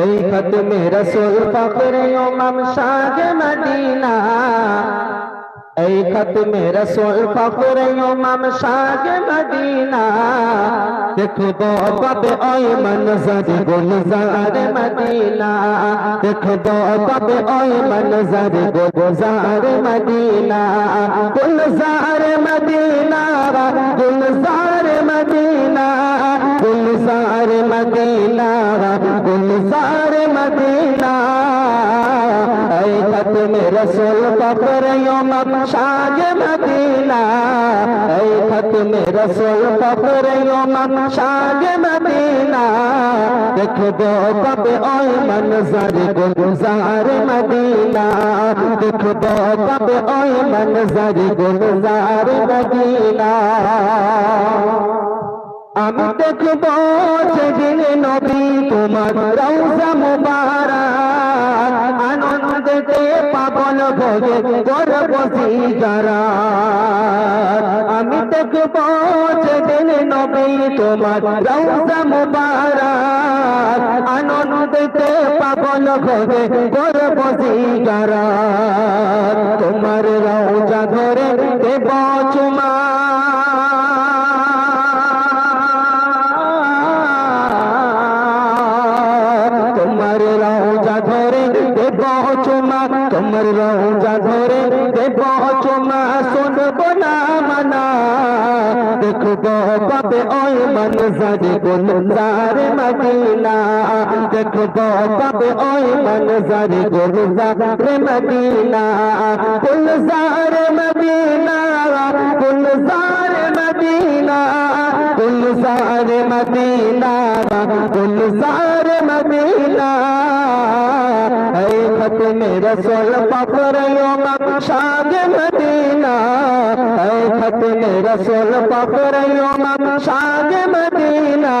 এই খতমে রসুল ফকরে ইমাম শাহ মদিনা। এই খতমে রসুল ফকরে ইমাম শাহ মদিনা। দেখব কবে ওই মনজর গুলজার মদিনা। দেখব কবে ওই মনজর গুলজার মদিনা। গুলজার মদিনা গুলজার মদিনা গুলজার মদিনা খতমে রসুল ফকরে ইমাম শাহ মদিনা। এই খতমে রসুল ফকরে ইমাম শাহ মদিনা। দেখব কবে ওই মনজর গুলজার মদিনা। দেখব কবে ওই মনজর গুলজার মদিনা। আমি দেখব সেদিন নবী তোমার রৌজা মুবারক আমি দেখব সেদিন নবী তোমার রৌজা মুবারক পাগল ভোগে করব তোমার রৌজা ধরে দেব চুমা। তোমার রওজা ধরে দেব চুমা। তোমার রওজা ধরে চুমা শুনব না মানা দেখব কবে ওই মনজর গুলজার মদিনা দেখব কবে ওই মনজর গুলজার মদিনা গুলজার মদিনা গুলজার মদিনা গুলজার মদিনা গুলজার মদিনা এই খতমে রসুল ফখর শাহ মদিনা খতমে রসুল ফখর ইমাম শাহ মদিনা।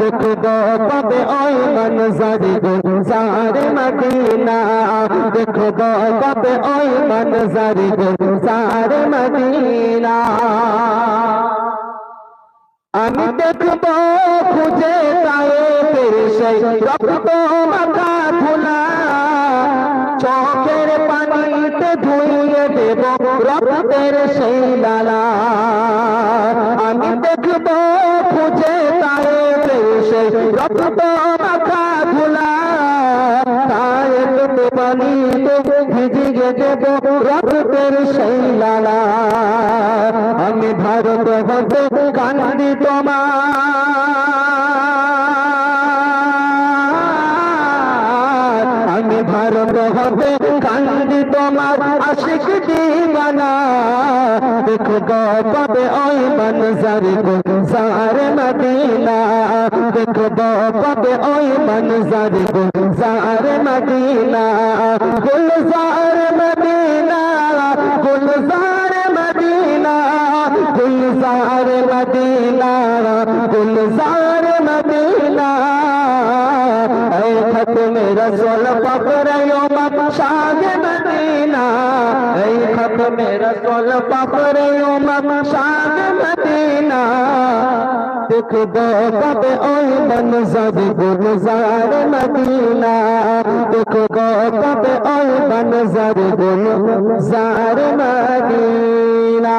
দেখব কবে ওই মনজর গুলজার মদিনা। দেখব কবে ওই মনজর গুলজার মদিনা। আমি দেখব খুঁজে ফের সেই রক্ত মাথা ধুলা রক্তের সেই লালা আমি দেখব খুঁজে ফের সেই রক্ত মাথা দেব রক্তের সেই লালা আমি ভারত হতে কান্দি তোমার। আমি ভারত হতে কান্দি তোমার। আশিক দিবানা দেখব কবে ওই মনজর গুলজার মদিনা। দেখব কবে ওই মনজর গুলজার মদিনা। গুলজার মদিনা গুলজার মদিনা গুলজার মদিনা গুলজার মদিনা। রসুল পকড়ে ইমাম শাহ মদিনা এই খতমে রসুল পকড়ে ইমাম শাহ মদিনা দেখব কবে ওই মনজর গুলজার মদিনা দেখব কবে ওই মনজর গুলজার মদিনা